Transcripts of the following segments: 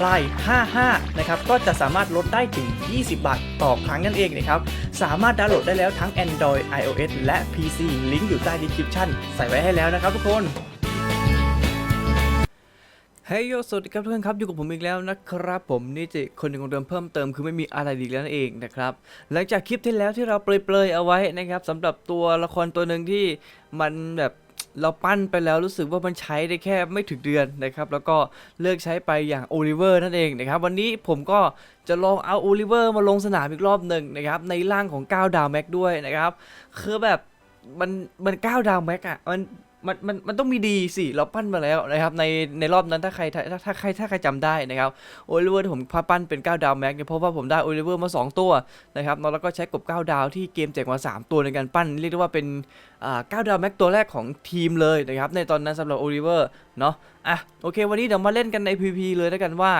ปลาย55 นะครับ ก็จะสามารถลดได้ถึง 20 บาทต่อครั้งนั่นเองนะครับ สามารถดาวน์โหลดได้แล้วทั้ง Android iOS และ PC ลิงก์อยู่ใต้ description ใส่ไว้ให้แล้วนะครับทุกคนเฮ้ยโยสวัสดีครับทุกท่านครับอยู่กับผมอีกแล้วนะครับ ผมนี่จะคนหนึ่งของเดิมเพิ่มเติมคือไม่มีอะไรดีแล้วนั่นเองนะครับหลังจากคลิปที่แล้วที่เราเปรยๆเอาไว้นะครับสำหรับตัวละครตัวหนึ่งที่มันแบบ เราปั้นไปแล้วรู้สึกว่ามันใช้ได้แค่ไม่ถึงเดือนนะครับ แล้วก็เลิกใช้ไปอย่างโอลิเวอร์นั่นเองนะครับ วันนี้ผมก็จะลองเอาโอลิเวอร์มาลงสนามอีกรอบหนึ่งนะครับ ในร่างของ9ดาวแม็กด้วยนะครับ คือแบบมันมัน9ดาวแม็กอะมัน มันมันมันต้องมีดีสิเราปั้นมาแล้วนะครับในในรอบนั้นถ้าใครถ้าถ้าใครถ้าใครจำได้นะครับโอลิเวอร์ผมพาปั้นเป็น 9 ดาวแม็กเนี่ยเพราะว่าผมได้โอลิเวอร์มา 2 ตัวนะครับแล้วก็ใช้กบ 9 ดาวที่เกมแจกมา 3 ตัวในการปั้น เรียกได้ว่าเป็นอ่า9ดาวแม็กตัวแรกของทีมเลยนะครับในตอนนั้นสำหรับโอลิเวอร์เนาะอะโอเค วันนี้เดี๋ยวมาเล่นกันใน PVP เลยแล้วกันว่า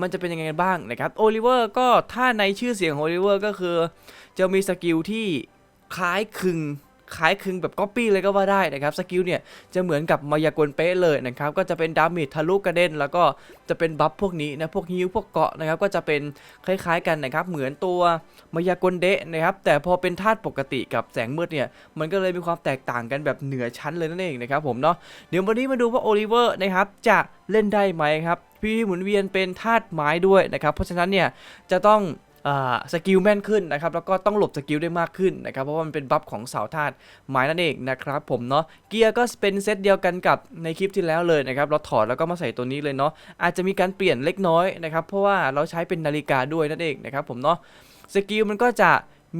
มันจะเป็นยังไงกันบ้างนะครับโอลิเวอร์ก็ถ้าในชื่อเสียงของโอลิเวอร์ก็คือ จะมีสกิลที่คล้ายคลึง คล้ายคลึงแบบก๊อปปี้เลยก็ว่าได้นะครับสกิลเนี่ยจะเหมือนกับมายากลเป๊ะเลยนะครับก็จะเป็นดาเมจทะลุกระเด็น แล้วก็จะเป็นบัฟพวกนี้นะพวกฮิวพวกเกาะนะครับก็จะเป็นคล้ายๆกันนะครับเหมือนตัวมายากลเดะนะครับแต่พอเป็นธาตุปกติกับแสงมืดเนี่ยมันก็เลยมีความแตกต่างกันแบบเหนือชั้นเลยนั่นเองนะครับผมเนาะเดี๋ยววันนี้มาดูว่าโอลิเวอร์นะครับจะเล่นได้ไหมครับพี่หมุนเวียนเป็นธาตุไม้ด้วยนะครับเพราะฉะนั้นเนี่ยจะต้อง สกิลแม่นขึ้นนะครับแล้วก็ต้องหลบสกิลได้มากขึ้นนะครับเพราะว่ามันเป็นบัฟของเสาธาตุไม้นั่นเองนะครับผมเนาะเกียร์ก็เป็นเซตเดียวกันกับในคลิปที่แล้วเลยนะครับเราถอดแล้วก็มาใส่ตัวนี้เลยเนาะอาจจะมีการเปลี่ยนเล็กน้อยนะครับเพราะว่าเราใช้เป็นนาฬิกาด้วยนั่นเองนะครับผมเนาะสกิลมันก็จะ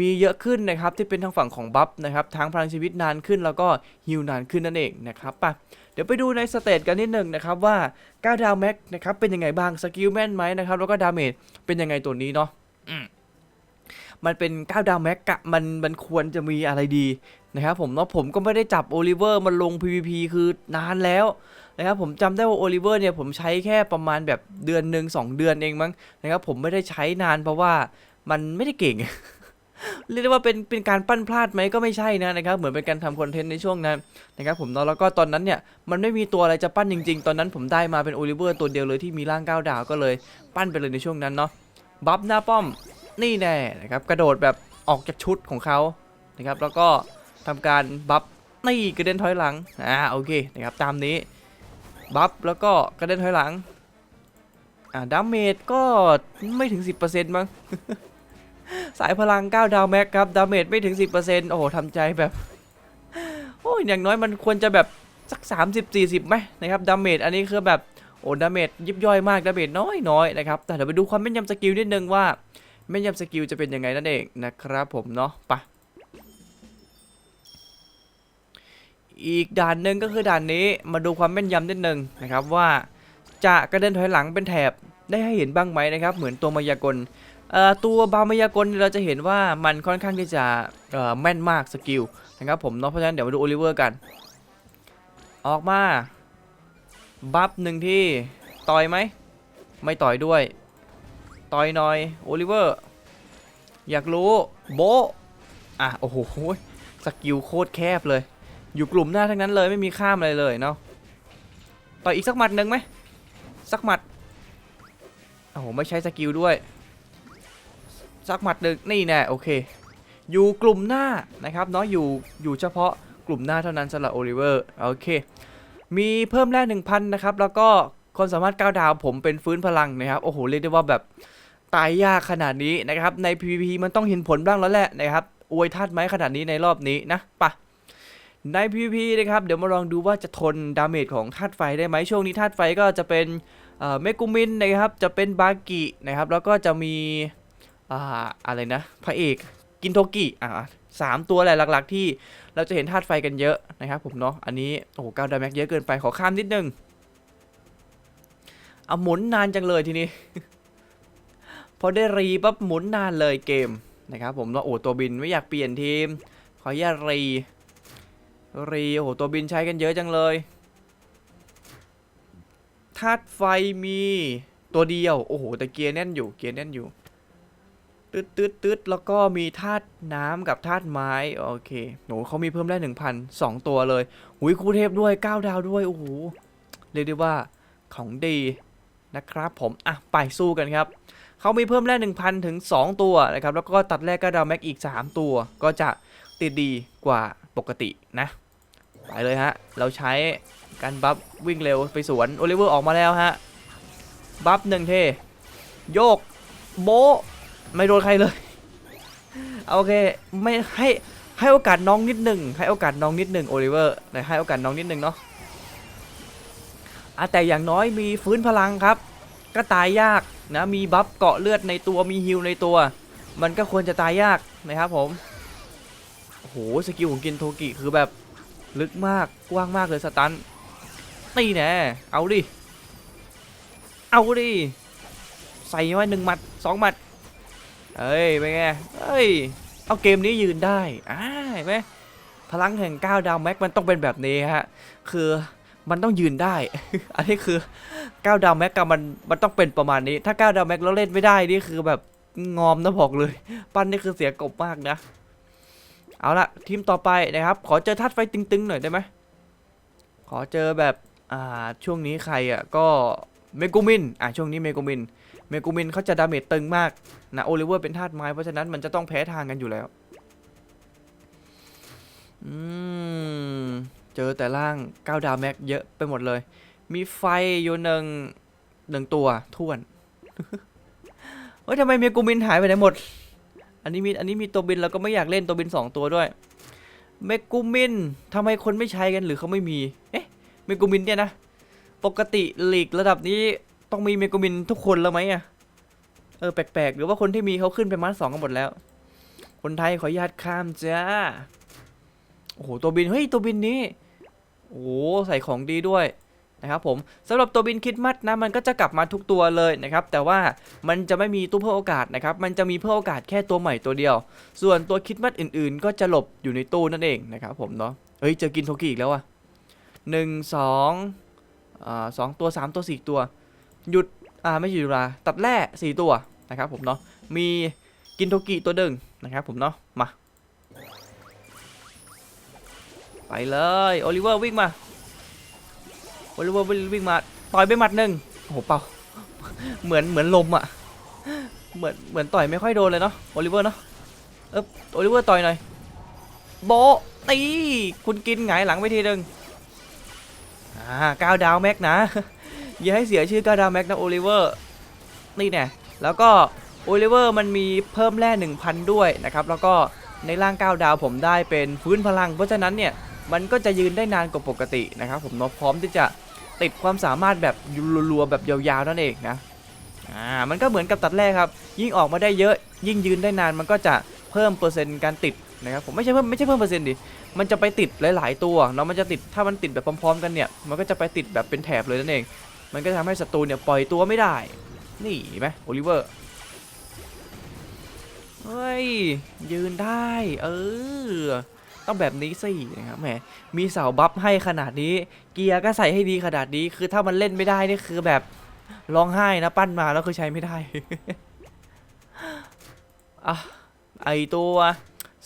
มีเยอะขึ้นนะครับที่เป็นทางฝั่งของบัฟนะครับทั้งพลังชีวิตนานขึ้นแล้วก็ฮิวนานขึ้นนั่นเองนะครับไปเดี๋ยวไปดูในสเตตกันนิดหนึ่งนะครับว่า9ดาวแม็กนะครับเป็นยังไงบ้างสกิลแม่นไหมนะครับแล้วก็ดาเมจเป็นยังไงตัวนี้เนาะ มันเป็น9ดาวแม็กกะมันมันควรจะมีอะไรดีนะครับผมเนาะผมก็ไม่ได้จับโอลิเวอร์มาลง PVP คือนานแล้วนะครับผมจำได้ว่าโอลิเวอร์เนี่ยผมใช้แค่ประมาณแบบเดือนหนึ่งสองเดือนเองมั้งนะครับผมไม่ได้ใช้นานเพราะว่ามันไม่ได้เก่งเรียกได้ว่าเป็นเป็นการปั้นพลาดไหมก็ไม่ใช่นะนะครับเหมือนเป็นการทำคอนเทนต์ในช่วงนั้นนะครับผมเนาะแล้วก็ตอนนั้นเนี่ยมันไม่มีตัวอะไรจะปั้นจริง ๆ ตอนนั้นผมได้มาเป็นโอลิเวอร์ตัวเดียวเลยที่มีร่างก้าวดาวก็เลยปั้นไปเลยในช่วงนั้นเนาะ บัฟหน้าป้อมนี่แน่นะครับกระโดดแบบออกจากชุดของเขานะครับแล้วก็ทำการบัฟนี่กระเด็นถอยหลังอ่าโอเคนะครับตามนี้บัฟแล้วก็กระเด็นถอยหลังอ่าดาเมจก็ไม่ถึง 10%มั้งสายพลัง 9 ดาวแม็กครับดาเมจไม่ถึง 10%โอ้โหทำใจแบบโอ้ยอย่างน้อยมันควรจะแบบสัก 30-40ไหมนะครับดาเมจอันนี้คือแบบ โอ้ดาเมจยิบย่อยมากดาเมจน้อยน้อยๆนะครับแต่เดี๋ยวไปดูความแม่นยำสกิลนิดนึงว่าแม่นยำสกิลจะเป็นยังไงนั่นเองนะครับผมเนาะปะอีกด่านหนึ่งก็คือด่านนี้มาดูความแม่นยำนิดนึงนะครับว่าจะกระเด็นถอยหลังเป็นแถบได้ให้เห็นบ้างไหมนะครับ เหมือนตัวมายากลตัวบามายากลเราจะเห็นว่ามันค่อนข้างที่จะแม่นมากสกิลนะครับผมเนาะเพราะฉะนั้นเดี๋ยวมาดูโอลิเวอร์กัน ออกมา บัฟหนึ่งที่ต่อยไหม ไม่ต่อยด้วย ต่อยหน่อยโอลิเวอร์ อยากรู้โบอะ โอ้โหสกิลโคตรแคบเลย อยู่กลุ่มหน้าทั้งนั้นเลยไม่มีข้ามอะไรเลยเนาะต่อยอีกสักหมัดหนึ่งไหมสักหมัดโอ้โหไม่ใช้สกิลด้วย สักหมัดหนึ่งนี่แน่โอเค อยู่กลุ่มหน้านะครับเนาะอยู่อยู่เฉพาะกลุ่มหน้าเท่านั้นสำหรับโอลิเวอร์โอเค มีเพิ่มแร่1,000นะครับ แล้วก็คนสามารถก้าวดาวผมเป็นฟื้นพลังนะครับ โอ้โห เรียกได้ว่าแบบตายยากขนาดนี้นะครับ ใน PVP มันต้องเห็นผลบ้างแล้วแหละนะครับ อวยธาตุไม้ขนาดนี้ในรอบนี้นะปะใน PVP นะครับ เดี๋ยวมาลองดูว่าจะทนดาเมจของธาตุไฟได้ไหมช่วงนี้ธาตุไฟก็จะเป็นเมกุมินนะครับ จะเป็นบากินะครับ แล้วก็จะมีออะไรนะ พระเอก กินโทกิอ่าสามตัวแหละหลักๆ ที่เราจะเห็นธาตุไฟกันเยอะนะครับผมเนาะอันนี้โอ้โหก้าวดาแม็กเยอะเกินไปขอข้ามนิดนึงเอาหมุนนานจังเลยทีนี้ พอได้รีปั๊บหมุนนานเลยเกมนะครับผมแล้วโอ้ตัวบินไม่อยากเปลี่ยนทีม ขออนุญาตรี รีโอ้โหตัวบินใช้กันเยอะจังเลยธาตุไฟมีตัวเดียว โอ้โหแต่เกียร์แน่นอยู่เกียร์แน่นอยู่ ตึ๊ดตึ๊ดตึ๊ดแล้วก็มีธาตุน้ำกับธาตุไม้ โอเคโหเขามีเพิ่มได้หนึ่งพันสองตัวเลยหุยครูเทพด้วย9ดาวด้วย โอ้โห เรียกได้ว่าของดีนะครับผม อะ ไปสู้กันครับ เขามีเพิ่มแร่1,000 ถึง 2 ตัวนะครับ แล้วก็ตัดแร่กระดาวแม็กอีก 3 ตัว ก็จะติดดีกว่าปกตินะ ไปเลยฮะ เราใช้การบัฟวิ่งเร็วไปสวน โอลิเวอร์ออกมาแล้วฮะ บัฟหนึ่งเท โยก โบ ไม่โดนใครเลยโอเคไม่ให้ให้โอกาสน้องนิดหนึ่งให้โอกาสน้องนิดหนึ่งโอลิเวอร์ให้โอกาสน้องนิดหนึ่งเนาะอะแต่อย่างน้อยมีฟื้นพลังครับ ก็ตายยากนะมีบัฟเกาะเลือดในตัวมีฮิลในตัว มันก็ควรจะตายยากนะครับผมโอ้โหสกิลของกินโทกิคือแบบลึกมากกว้างมากเลยสตันตีแน่เอาดิเอาดิใส่ไว้หนึ่งหมัดสองหมัด เอ้ยเป็นไงเอ้ย เอาเกมนี้ยืนได้อ่าเห็นไหมพลังแห่งก้าวดาวแม็กมันต้องเป็นแบบนี้ฮะ คือมันต้องยืนได้ อันนี้คือ9ดาวแม็กกับมันมันต้องเป็นประมาณนี้ ถ้า9ดาวแม็กแล้วเล่นไม่ได้นี่คือแบบงอมนะบอกเลย ปั้นนี่คือเสียกบมากนะ เอาละทีมต่อไปนะครับ ขอเจอทัดไฟตึงๆหน่อยได้ไหม ขอเจอแบบอ่าช่วงนี้ใครอะก็เมกูมินอ่าช่วงนี้เมกูมิน เมกูมินเขาจะดาเมจตึงมากนะโอลิเวอร์เป็นธาตุไม้เพราะฉะนั้นมันจะต้องแพ้ทางกันอยู่แล้วอืมเจอแต่ล่าง9ดาวแม็กเยอะไปหมดเลย มีไฟอยู่หนึ่งหนึ่งตัวท่วนเฮ้ยทำไมเมกูมินหายไปไหนหมด อันนี้มีอันนี้มีตัวบินแล้วก็ไม่อยากเล่นตัวบินสองตัวด้วย เมกูมินทำไมคนไม่ใช้กันหรือเขาไม่มี เอ๊ะ เมกูมินเนี่ยนะ ปกติลีกระดับนี้ ต้องมีเมกูมินทุกคนแล้วไหมอะเออแปลกๆ หรือว่าคนที่มีเขาขึ้นไปมาสองกันหมดแล้ว คนไทยขออนุญาตข้ามจ้า โอ้โหตัวบิน เฮ้ยตัวบินนี้ โอ้ใส่ของดีด้วยนะครับผมสำหรับตัวบินคิดมัดนะมันก็จะกลับมาทุกตัวเลยนะครับแต่ว่ามันจะไม่มีตู้เพิ่มโอกาสนะครับมันจะมีเพิ่มโอกาสแค่ตัวใหม่ตัวเดียว ส่วนตัวคิดมัดอื่นๆ ก็จะหลบอยู่ในตู้นั่นเองนะครับผมเนาะเฮ้ยเจอกินโทกิอีกแล้วอะหนึ่งสองอ่าสองตัวสามตัวสี่ตัว หยุดอ่าไม่หยุดเวลาตัดแร่สี่ตัวนะครับผมเนาะมีกินโทกิตัวหนึ่งนะครับผมเนาะมา ไปเลยโอลิเวอร์วิ่งมาโอลิเวอร์วิ่งมาต่อยไปหมัดหนึ่งโอ้โหเปล่าเหมือนเหมือนลมอะเหมือนเหมือนต่อยไม่ค่อยโดนเลยเนาะโอลิเวอร์เนาะเออโอลิเวอร์ต่อยหน่อยโบตีคุณกินหงหลังไปทีหนึ่งอ่าก้าวดาวแม็กนะ อย่าให้เสียชื่อกาวดาวแม็กนะโอลิเวอร์นี่แน่แล้วก็โอลิเวอร์มันมีเพิ่มแร่1,000 ด้วยนะครับ แล้วก็ในร่างก้าวดาวผมได้เป็นฟื้นพลัง เพราะฉะนั้นเนี่ย มันก็จะยืนได้นานกว่าปกตินะครับ ผมเนาะพร้อมที่จะติดความสามารถแบบรัวๆแบบยาวๆนั่นเองนะอ่ามันก็เหมือนกับตัดแรกครับ ยิ่งออกมาได้เยอะยิ่งยืนได้นานมันก็จะเพิ่มเปอร์เซ็นต์การติดนะครับผมไม่ใช่เพิ่มไม่ใช่เพิ่มเปอร์เซ็นต์ดิมันจะไปติดหลาย ๆ ตัวเนาะมันจะติดถ้ามันติดแบบพร้อม ๆ กันเนี่ยมันก็จะไปติดแบบเป็นแถบเลยนั่นเอง มันก็ทำให้ศัตรูเนี่ยปล่อยตัวไม่ได้ นี่เห็นไหมโอลิเวอร์ เฮ้ย ยืนได้ เออ ต้องแบบนี้สินะครับแหม มีเสาบัฟให้ขนาดนี้ เกียร์ก็ใส่ให้ดีขนาดนี้ คือถ้ามันเล่นไม่ได้นี่คือแบบร้องไห้นะปั้นมาแล้วคือใช้ไม่ได้อะไอตัว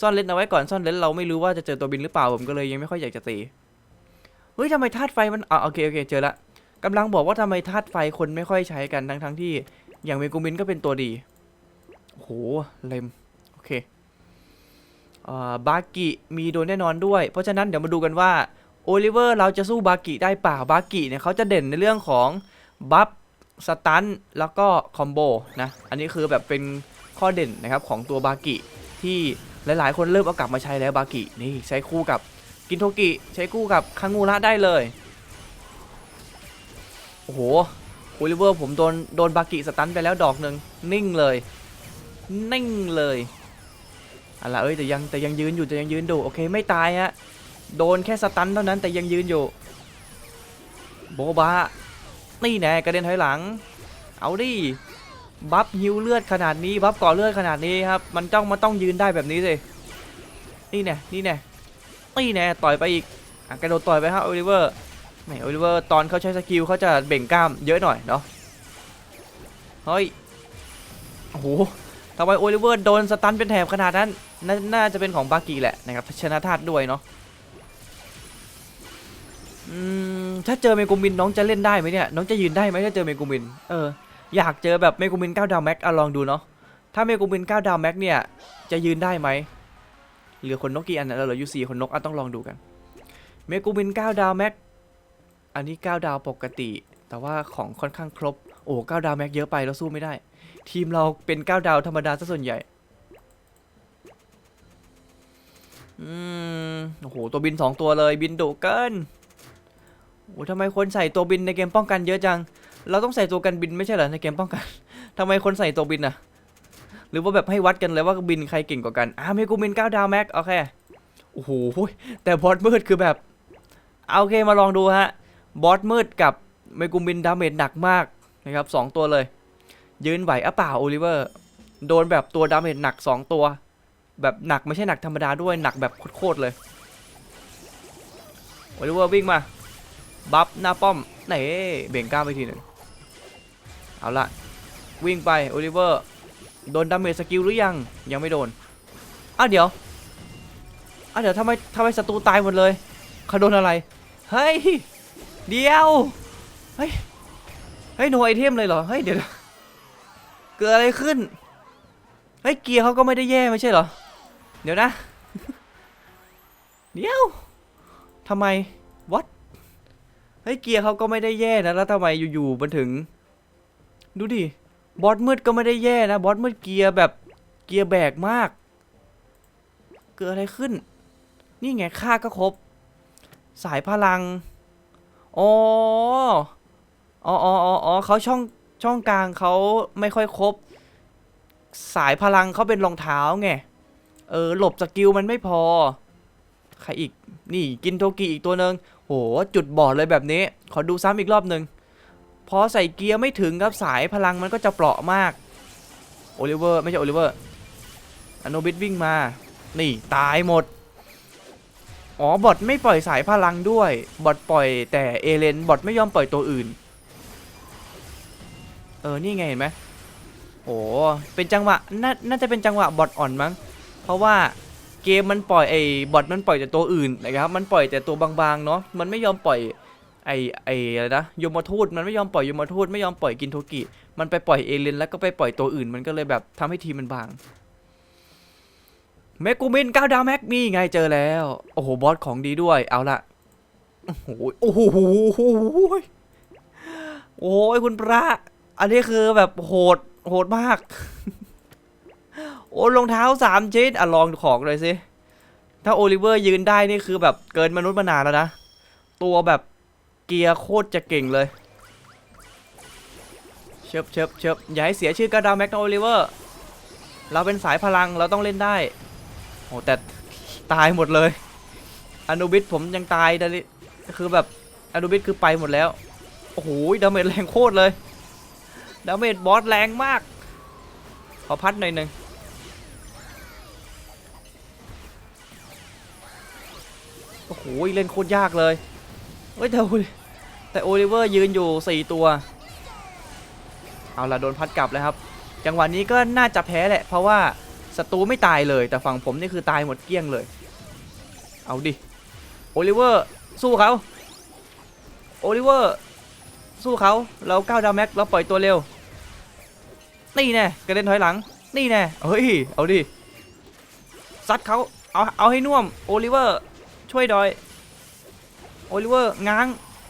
ซ่อนเลนเอาไว้ก่อนซ่อนเลนเราไม่รู้ว่าจะเจอตัวบินหรือเปล่าผมก็เลยยังไม่ค่อยอยากจะตี เฮ้ยทำไมธาตุไฟมันอะโอเคโอเคเจอละ กำลังบอกว่าทำไมธาตุไฟคนไม่ค่อยใช้กันทั้งทั้งๆที่ อย่างเมกูมินก็เป็นตัวดีโอ้โหเลมโอเคอ่าบากิมีโดนแน่นอนด้วย เพราะฉะนั้นเดี๋ยวมาดูกันว่าโอลิเวอร์เราจะสู้บากิได้เปล่าบากิเนี่ยเขาจะเด่นในเรื่องของบัฟสตันแล้วก็คอมโบนะ อันนี้คือแบบเป็นข้อเด่นนะครับของตัวบากิที่หลายๆ คนเริ่มเอากลับมาใช้แล้วบากินี่ใช้คู่กับกินโทกิใช้คู่กับคังูระได้เลย โอ้โหโอลิเวอร์ผมโดนโดนบากิสตันไปแล้วดอกหนึ่งนิ่งเลย นิ่งเลยอะไรเอ้ยแต่ยังแต่ยังยืนอยู่แต่ยังยืนดูโอเคไม่ตายฮะโดนแค่สตันเท่านั้นแต่ยังยืนอยู่โบบานี่แน่กระเด็นถอยหลัง เอาดิบัฟฮิวเลือดขนาดนี้บัฟก่อเลือดขนาดนี้ครับมันต้องมันต้องยืนได้แบบนี้สินี่แน่นี่แน่นี่แน่ต่อยไปอีกอะกระโดดต่อยไปครับโอลิเวอร์ แหมโอลิเวอร์ตอนเขาใช้สกิลเขาจะเบ่งกล้ามเยอะหน่อยเนาะเฮ้ยโอ้โหทำไมโอลิเวอร์โดนสตันเป็นแถบขนาดนั้นนน่าจะเป็นของบากีแหละนะครับชนะธาตุด้วยเนาะอืมถ้าเจอเมกุมินน้องจะเล่นได้ไหมเนี่ยน้องจะยืนได้ไหมถ้าเจอเมกุมินเอออยากเจอแบบเมกูมิน9ดาวแม็กอะลองดูเนาะถ้าเมกูมิน9ดาวแม็กเนี่ยจะยืนได้ไหมเหลือคนนกกี่อันนะเราเหลืออยู่สี่คนนกอะต้องลองดูกันเมกูมิน9ดาวแม็ก อันนี้ 9 ดาวปกติ แต่ว่าของค่อนข้างครบ โอ้9ดาวแม็กเยอะไปเราสู้ไม่ได้ ทีมเราเป็น 9 ดาวธรรมดาซะส่วนใหญ่ อืม โอ้โห ตัวบิน 2 ตัวเลยบินดุเกินโอ้ทำไมคนใส่ตัวบินในเกมป้องกันเยอะจัง เราต้องใส่ตัวกันบินไม่ใช่เหรอในเกมป้องกันทำไมคนใส่ตัวบินอะหรือว่าแบบให้วัดกันเลยว่าบินใครเก่งกว่ากันอ่าเมกูบิน9ดาวแม็ก โอเค โอ้โห แต่บอสมืดคือแบบ เอาโอเคมาลองดูฮะ บอสมืดกับเมกูบินดาเมจหนักมากนะครับสองตัวเลย ยืนไหวอะเปล่าโอลิเวอร์โดนแบบตัวดาเมจหนัก 2 ตัว แบบหนักไม่ใช่หนักธรรมดาด้วยหนักแบบโคตรเลยโอลิเวอร์วิ่งมาบัฟหน้าป้อมไหนเบ่งกล้ามไปทีหนึ่งเอาละวิ่งไปโอลิเวอร์โดนดาเมจสกิลหรือยังยังไม่โดนอ้าวเดี๋ยวอ้าวเดี๋ยวทำไมทำไมศัตรูตายหมดเลยเขาโดนอะไรเฮ้ย เดียว เฮ้ย เฮ้ยโนไอเทมเลยเหรอ เฮ้ยเดี๋ยว เกิดอะไรขึ้น เฮ้ยเกียร์เขาก็ไม่ได้แย่ไม่ใช่เหรอ เดี๋ยวนะ เดี๋ยวทำไม what เฮ้ยเกียร์เขาก็ไม่ได้แย่นะ แล้วทำไมอยู่ๆมันถึง ดูดิ บอสมืดก็ไม่ได้แย่นะ บอสมืดเกียร์แบบเกียร์แบกมาก เกิดอะไรขึ้น นี่ไงค่าก็ครบ สายพลัง อ๋ออ๋ออ๋ออ๋อเขาช่องช่องกลางเขาไม่ค่อยครบ สายพลังเขาเป็นรองเท้าไง เออ หลบสกิลมันไม่พอ ใครอีก นี่กินโทกิอีกตัวหนึ่งโห จุดบอดเลยแบบนี้ ขอดูซ้ำอีกรอบหนึ่งพอใส่เกียร์ไม่ถึงครับสายพลังมันก็จะเปราะมาก โอลิเวอร์ ไม่ใช่โอลิเวอร์อโนบิทวิ่งมา นี่ตายหมด อ๋อบอทไม่ปล่อยสายพลังด้วย บอทปล่อยแต่เอเลนบอทไม่ยอมปล่อยตัวอื่น เออ นี่ไงเห็นไหมโอ้เป็นจังหวะนาน่าจะเป็นจังหวะบอทอ่อนมั้ง เพราะว่าเกมมันปล่อยไอ้บอทมันปล่อยแต่ตัวอื่นนะครับ มันปล่อยแต่ตัวบางๆเนาะ มันไม่ยอมปล่อยไอ้ไอ้อะไรนะยมทูตมันไม่ยอมปล่อยยมทูตไม่ยอมปล่อยกินโทกิ มันไปปล่อยเอเลนแล้วก็ไปปล่อยตัวอื่น มันก็เลยแบบทำให้ทีมมันบาง แมกูมินก้าวดาวแม็กมีไงเจอแล้ว โอ้โห บอสของดีด้วย เอาละโอ้โหโอ้โหโอ้ยคุณพระ อันนี้คือแบบโหด โหดมาก โอ้รองเท้าสามชิ้นอะลองของเลยสิ ถ้าโอลิเวอร์ยืนได้นี่คือแบบเกินมนุษย์มานานแล้วนะ ตัวแบบเกียร์โคตรจะเก่งเลย เชิบเชิบเชิบอย่าให้เสียชื่อกระดาวแม็กนะโอลิเวอร์ เราเป็นสายพลังเราต้องเล่นได้ โอ้แต่ตายหมดเลยอนุบิสผมยังตายดาลิคือแบบอนุบิสคือไปหมดแล้ว โอ้โหดาเมจแรงโคตรเลยดาเมจบอสแรงมาก ขอพัดหน่อยหนึ่งโอ้โหเล่นโคตรยากเลยเฮ้ยแต่โอแต่โอลิเวอร์ยืนอยู่ 4 ตัว เอาละโดนพัดกลับแล้วครับ จังหวะนี้ก็น่าจะแพ้แหละ เพราะว่า ศัตรูไม่ตายเลย แต่ฝั่งผมนี่คือตายหมดเกลี้ยงเลย เอาดิ โอลิเวอร์สู้เขา โอลิเวอร์สู้เขา เราก้าวดาวแม็กเราปล่อยตัวเร็ว นี่แน่กระเด็นถอยหลัง นี่แน่ เฮ้ย เอาดิ ซัดเขาเอา เอาให้น่วม โอลิเวอร์ ช่วยดอย โอลิเวอร์ง้าง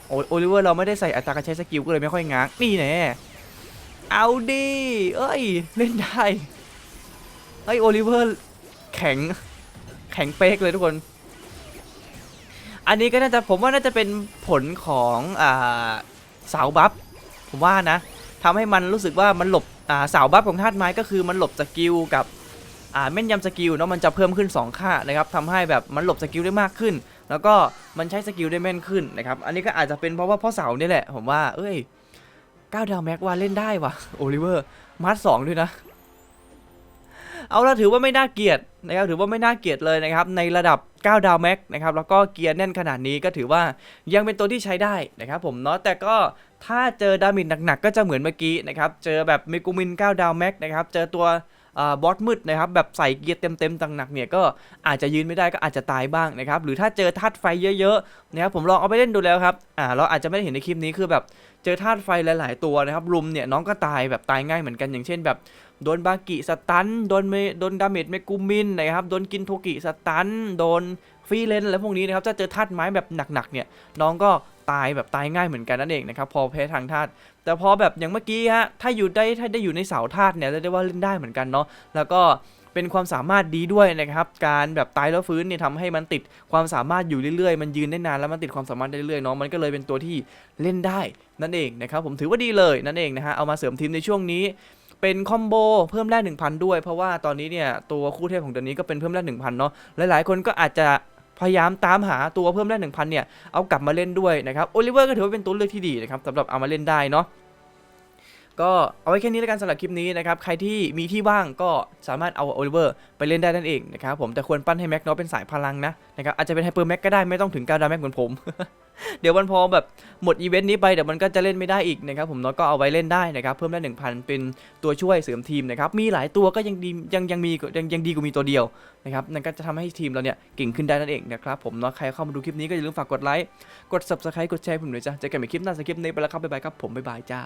โอโอลิเวอร์เราไม่ได้ใส่อัตราการใช้สกิลก็เลยไม่ค่อยง้าง นี่แน่ เอาดิ เอ้ย เล่นได้ เฮ้ยโอลิเวอร์แข็งแข็งเป๊กเลยทุกคน อันนี้ก็น่าจะผมว่าน่าจะเป็นผลของอ่าเสาบัฟผมว่านะทำให้มันรู้สึกว่ามันหลบอ่าเสาบัฟของธาตุไม้ก็คือมันหลบสกิลกับอ่าแม่นยำสกิลเนาะมันจะเพิ่มขึ้น 2 ค่านะครับทำให้แบบมันหลบสกิลได้มากขึ้น แล้วก็มันใช้สกิลได้แม่นขึ้นนะครับ อันนี้ก็อาจจะเป็นเพราะว่าพ่อเสานี่แหละผมว่า เอ้ยก้าวดาวแม็กว่าเล่นได้ว่ะโอลิเวอร์มาร์ทสองด้วยนะ เอาละถือว่าไม่น่าเกลียดนะครับถือว่าไม่น่าเกลียดเลยนะครับในระดับ 9 ดาวแม็กนะครับแล้วก็เกียร์แน่นขนาดนี้ก็ถือว่ายังเป็นตัวที่ใช้ได้นะครับผมเนาะแต่ก็ถ้าเจอดาเมจหนักๆก็จะเหมือนเมื่อกี้นะครับเจอแบบเมกูมิน 9 ดาวแม็กนะครับเจอตัว บอสมืดนะครับแบบใส่เกียร์เต็มๆตังหนักเนี่ยก็อาจจะยืนไม่ได้ก็อาจจะตายบ้างนะครับหรือถ้าเจอธาตุไฟเยอะๆนะครับผมลองเอาไปเล่นดูแล้วครับอ่าเราอาจจะไม่ได้เห็นในคลิปนี้คือแบบเจอธาตุไฟหลายๆตัวนะครับรุมเนี่ยน้องก็ตายแบบตายง่ายเหมือนกันอย่างเช่นแบบโดนบากิสตันโดนเมโดนดาเมจเมกูมินนะครับโดนกินโทกิสตันโดนฟรีเลนอะไรพวกนี้นะครับถ้าเจอธาตุไม้แบบหนักๆเนี่ยน้องก็ตายแบบตายง่ายเหมือนกันนั่นเองนะครับพอแพ้ทางธาตุ แต่พอแบบอย่างเมื่อกี้ฮะ ถ้าอยู่ได้ถ้าได้อยู่ในเสาธาตุเนี่ยเรียกได้ว่าเล่นได้เหมือนกันเนาะ แล้วก็เป็นความสามารถดีด้วยนะครับ การแบบตายแล้วฟื้นเนี่ยทำให้มันติดความสามารถอยู่เรื่อยๆ มันยืนได้นานแล้วมันติดความสามารถได้เรื่อยๆเนาะ มันก็เลยเป็นตัวที่เล่นได้นั่นเองนะครับ ผมถือว่าดีเลยนั่นเองนะฮะ เอามาเสริมทีมในช่วงนี้เป็นคอมโบเพิ่มแร่1,000 ด้วย เพราะว่าตอนนี้เนี่ยตัวคู่เทพของเดือนนี้ก็เป็นเพิ่มแร่1,000 เนาะหลายๆ คนก็อาจจะ พยายามตามหาตัวเพิ่มได้ 1,000 เนี่ย เอากลับมาเล่นด้วยนะครับโอลิเวอร์ก็ถือว่าเป็นตัวเลือกที่ดีนะครับสำหรับเอามาเล่นได้เนาะก็เอาไว้แค่นี้แล้วกันสำหรับคลิปนี้นะครับ ใครที่มีที่ว่างก็สามารถเอาโอลิเวอร์ไปเล่นได้นั่นเองนะครับผมแต่ควรปั้นให้แม็กเนาะเป็นสายพลังนะนะครับอาจจะเป็นไฮเปอร์แม็กก็ได้ไม่ต้องถึงกาดาแม็กเหมือนผม เดี๋ยวมันพอแบบหมดอีเวนต์นี้ไปเดี๋ยวมันก็จะเล่นไม่ได้อีกนะครับผมเนาะก็เอาไว้เล่นได้นะครับเพิ่มได้1,000 เป็นตัวช่วยเสริมทีมนะครับมีหลายตัวก็ยังดียังยังมียังยังดีกว่ามีตัวเดียวนะครับนั่นก็จะทำให้ทีมเราเนี่ยเก่งขึ้นได้นั่นเองนะครับผมเนาะใครเข้ามาดูคลิปนี้ก็อย่าลืมฝากกดไลค์กด subscribe กดแชร์ผมหน่อยจ้ะเจอกันใหม่คลิปหน้าสคริปต์นี้ไปแล้วครับบ๊ายบายครับผมบ๊ายบายจ้า